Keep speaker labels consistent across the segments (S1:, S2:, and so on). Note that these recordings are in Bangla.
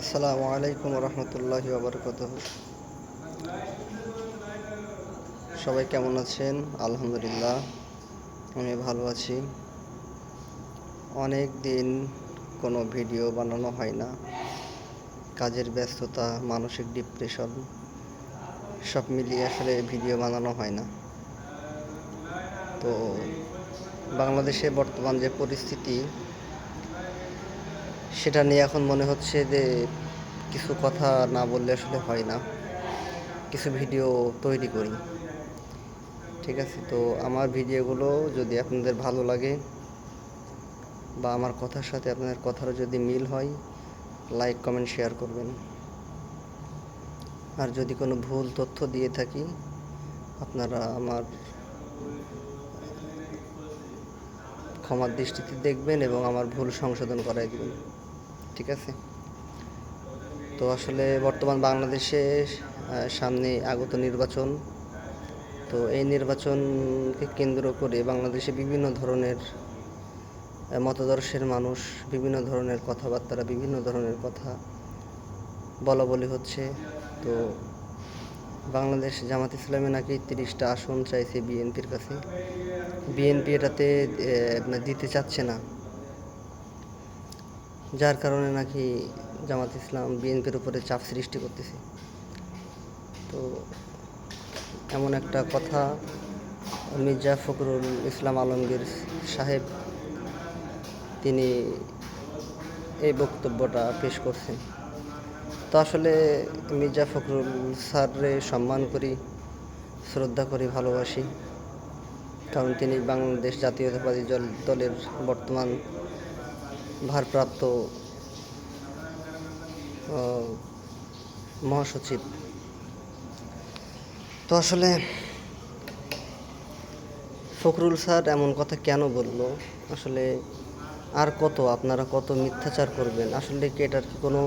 S1: আসসালামু আলাইকুম রহমতুল্লাহ বাবরকত সবাই কেমন আছেন? আলহামদুলিল্লাহ, আমি ভালো আছি। অনেক দিন কোনো ভিডিও বানানো হয় না। কাজের ব্যস্ততা, মানসিক ডিপ্রেশন সব মিলিয়ে আসলে ভিডিও বানানো হয় না। তো বাংলাদেশে বর্তমান যে পরিস্থিতি সেটা নিয়ে এখন মনে হচ্ছে যে কিছু কথা না বললে আসলে হয় না। কিছু ভিডিও তৈরি করি। ঠিক আছে, তো আমার ভিডিওগুলো যদি আপনাদের ভালো লাগে বা আমার কথার সাথে আপনাদের কথার যদি মিল হয়, লাইক, কমেন্ট, শেয়ার করবেন। আর যদি কোনো ভুল তথ্য দিয়ে থাকি, আপনারা আমার ক্ষমার দৃষ্টিতে দেখবেন এবং আমার ভুল সংশোধন করাই দেবেন। ঠিক আছে? তো আসলে বর্তমান বাংলাদেশে সামনে আগত নির্বাচন, তো এই নির্বাচনকে কেন্দ্র করে বাংলাদেশে বিভিন্ন ধরনের মতাদর্শের মানুষ, বিভিন্ন ধরনের কথাবার্তা বিভিন্ন ধরনের কথা বলা বলি হচ্ছে। তো বাংলাদেশ জামাত ইসলামে নাকি তিরিশটা আসন চাইছে বিএনপির কাছে। বিএনপি এটাতে মানে দিতে চাচ্ছে না। যার কারণে নাকি জামাত ইসলাম বিএনপির উপরে চাপ সৃষ্টি করতেছে। তো এমন একটা কথা মির্জা ফখরুল ইসলাম আলমগীর সাহেব, তিনি এই বক্তব্যটা পেশ করছেন। তো আসলে মির্জা ফখরুল স্যাররে সম্মান করি, শ্রদ্ধা করি, ভালোবাসি। কারণ তিনি বাংলাদেশ জাতীয়তাবাদী দল দলের বর্তমান ভারপ্রাপ্ত মহাসচিব। তো আসলে ফখরুল স্যার এমন কথা কেন বলল? আসলে আর কত, আপনারা কত মিথ্যাচার করবেন? আসলে কি এটার কি কোনো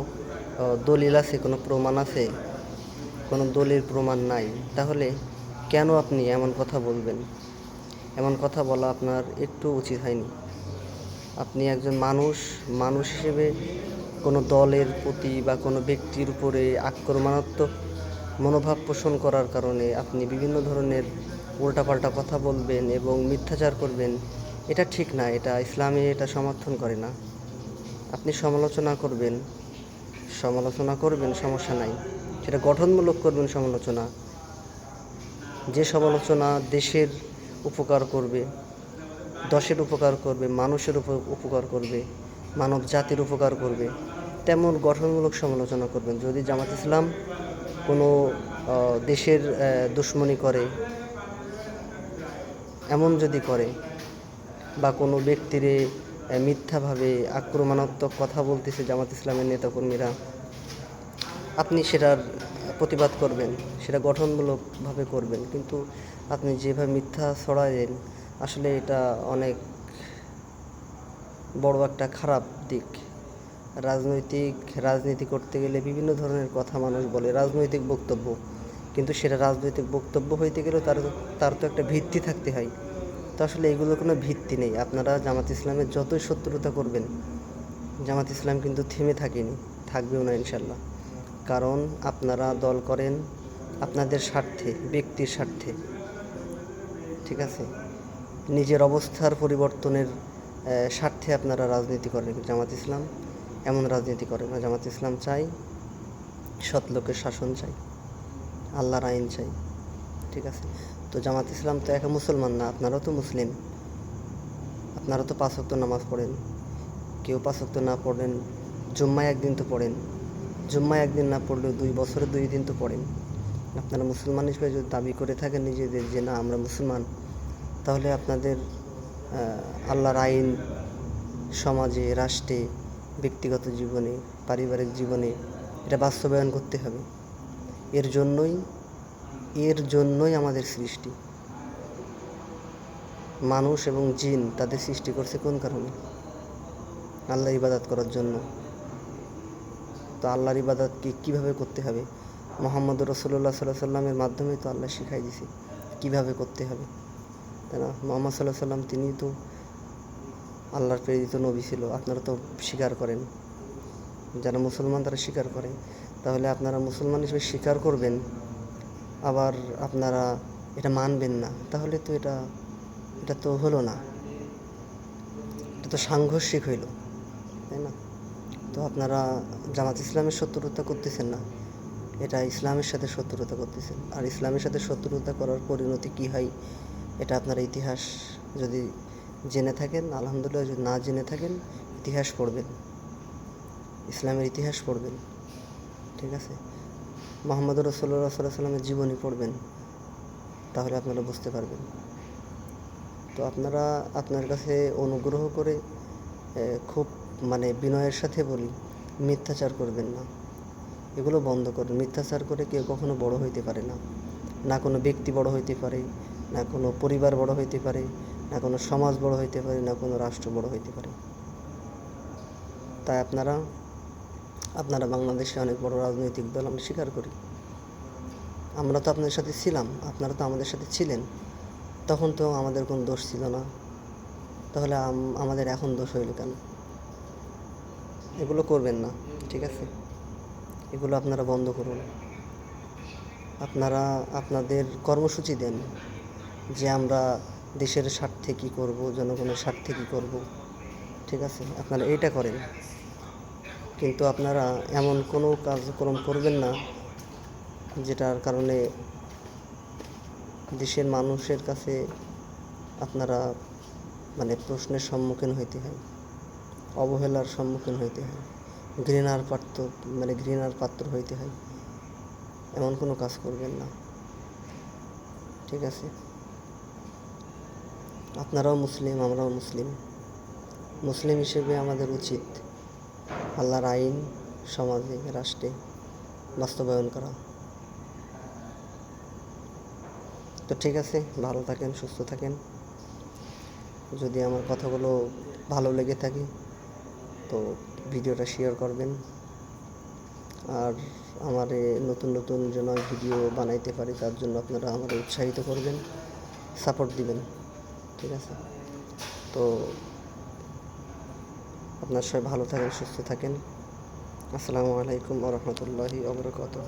S1: দলিল আছে, কোনো প্রমাণ আছে? কোনো দলিল প্রমাণ নাই। তাহলে কেন আপনি এমন কথা বলবেন? এমন কথা বলা আপনার একটু উচিত হয়নি। আপনি একজন মানুষ মানুষ হিসেবে কোনো দলের প্রতি বা কোনো ব্যক্তির উপরে আক্রমণাত্মক মনোভাব পোষণ করার কারণে আপনি বিভিন্ন ধরনের উল্টাপাল্টা কথা বলবেন এবং মিথ্যাচার করবেন, এটা ঠিক না, এটা ইসলামে এটা সমর্থন করে না। আপনি সমালোচনা করবেন সমালোচনা করবেন, সমস্যা নাই। সেটা গঠনমূলক করবেন, সমালোচনা। যে সমালোচনা দেশের উপকার করবে দশের উপকার করবে, মানুষের উপ- উপকার করবে, মানব জাতির উপকার করবে, তেমন গঠনমূলক সমালোচনা করবেন। যদি জামাত ইসলাম কোনো দেশের দুশ্মনী করে, এমন যদি করে, বা কোনো ব্যক্তিরে মিথ্যাভাবে আক্রমণাত্মক কথা বলতেছে জামাত ইসলামের নেতাকর্মীরা, আপনি সেটার প্রতিবাদ করবেন, সেটা গঠনমূলকভাবে করবেন। কিন্তু আপনি যেভাবে মিথ্যা ছড়ালেন আসলে এটা অনেক বড় একটা খারাপ দিক। রাজনৈতিক, রাজনীতি করতে গেলে বিভিন্ন ধরনের কথা মানুষ বলে, রাজনৈতিক বক্তব্য। কিন্তু সেটা রাজনৈতিক বক্তব্য হইতে গেলেও তার তার তো একটা ভিত্তি থাকতে হয়। তো আসলে এগুলোর কোনো ভিত্তি নেই। আপনারা জামাত ইসলামের যতই শত্রুতা করবেন, জামাত ইসলাম কিন্তু থেমে থাকেনি, থাকবেও না ইনশাল্লাহ। কারণ আপনারা দল করেন আপনাদের স্বার্থে, ব্যক্তির স্বার্থে। ঠিক আছে? নিজের অবস্থার পরিবর্তনের স্বার্থে আপনারা রাজনীতি করেন। জামাত ইসলাম এমন রাজনীতি করে না। জামাত ইসলাম চাই সৎ লোকের শাসন চাই আল্লাহর আইন চাই ঠিক আছে? তো জামাত ইসলাম তো একা মুসলমান না, আপনারাও তো মুসলিম। আপনারা তো পাঁচ ওয়াক্ত নামাজ পড়েন। কেউ পাঁচ ওয়াক্ত না পড়েন, জুম্মায় একদিন তো পড়েন। জুম্মায় একদিন না পড়লেও দুই বছরে দুই দিন তো পড়েন। আপনারা মুসলমান হিসেবে যদি দাবি করে থাকেন নিজেদের যে, না, আমরা মুসলমান। তাহলে আপনাদের আল্লাহর আইন, সমাজে, রাষ্ট্রে, ব্যক্তিগত জীবনে, পারিবারিক জীবনে এটা বাস্তবায়ন করতে হবে। এর জন্যই এর জন্যই আমাদের সৃষ্টি। মানুষ এবং জিন তাদের সৃষ্টি করছে কোন কারণে? আল্লাহ ইবাদত করার জন্য। তো আল্লাহর ইবাদত কি কীভাবে করতে হবে? মোহাম্মদ রসুল্লাহ সাল্লাহ সাল্লামের মাধ্যমে তো আল্লাহ শিখাই দিছে কীভাবে করতে হবে। তাই না। মোহাম্মদ সাল্লাহ সাল্লাম তিনি তো আল্লাহর প্রেরিত নবী ছিল, আপনারা তো স্বীকার করেন। যারা মুসলমান, তারা স্বীকার করে। তাহলে আপনারা মুসলমান হিসেবে স্বীকার করবেন, আবার আপনারা এটা মানবেন না। তাহলে তো এটা এটা তো হলো না। এটা তো সাংঘর্ষিক হইল, তাই না? তো আপনারা জামাত ইসলামের শত্রুতা করতেছেন না। এটা ইসলামের সাথে শত্রুতা করতেছেন। আর ইসলামের সাথে শত্রুতা করার পরিণতি কী হয়? এটা আপনার ইতিহাস যদি জেনে থাকেন, আলহামদুলিল্লাহ যদি না জেনে থাকেন, ইতিহাস পড়বেন। ইসলামের ইতিহাস পড়বেন। ঠিক আছে? মোহাম্মদ সাল্লাহ সাল্লামের জীবনী পড়বেন। তাহলে আপনারা বুঝতে পারবেন। তো আপনারা আপনার কাছে অনুগ্রহ করে খুব মানে বিনয়ের সাথে বলি, মিথ্যাচার করবেন না। এগুলো বন্ধ করুন। মিথ্যাচার করে কেউ কখনো বড় হইতে পারে না। না কোনো ব্যক্তি বড় হইতে পারে না কোনো পরিবার বড় হইতে পারে, না কোনো সমাজ বড় হইতে পারে, না কোনো রাষ্ট্র বড় হইতে পারে। তাই আপনারা আপনারা বাংলাদেশে অনেক বড় রাজনৈতিক দল আমরা স্বীকার করি। আমরা তো আপনাদের সাথে ছিলাম, আপনারা তো আমাদের সাথে ছিলেন। তখন তো আমাদের কোনো দোষ ছিল না। তাহলে আমাদের এখন দোষ হইল কেন? এগুলো করবেন না, ঠিক আছে? এগুলো আপনারা বন্ধ করুন। আপনারা, আপনাদের কর্মসূচি দেন। যে আমরা দেশের স্বার্থে কী করব, জনগণের স্বার্থে কী করব, ঠিক আছে? আপনারা এইটা করেন। কিন্তু আপনারা এমন কোনো কার্যক্রম করবেন না যেটার কারণে দেশের মানুষের কাছে আপনারা মানে প্রশ্নের সম্মুখীন হইতে হয়, অবহেলার সম্মুখীন হইতে হয়, ঘৃণার পাত্র মানে ঘৃণার পাত্র হইতে হয়। এমন কোনো কাজ করবেন না, ঠিক আছে? আপনারাও মুসলিম, আমরাও মুসলিম। মুসলিম হিসেবে আমাদের উচিত আল্লাহর আইন, সমাজে, রাষ্ট্রে বাস্তবায়ন করা। তো ঠিক আছে, ভালো থাকেন, সুস্থ থাকেন। যদি আমার কথাগুলো ভালো লেগে থাকে, তো ভিডিওটা শেয়ার করবেন। আর আমার নতুন নতুন যেন ভিডিও বানাইতে পারি, তার জন্য আপনারা আমাকে উৎসাহিত করবেন সাপোর্ট দিবেন। ঠিক আছে? তো আপনার সবাই ভালো থাকেন সুস্থ থাকেন। আসসালামু আলাইকুম রহমতুল্লাহি ওবরাকাতুহ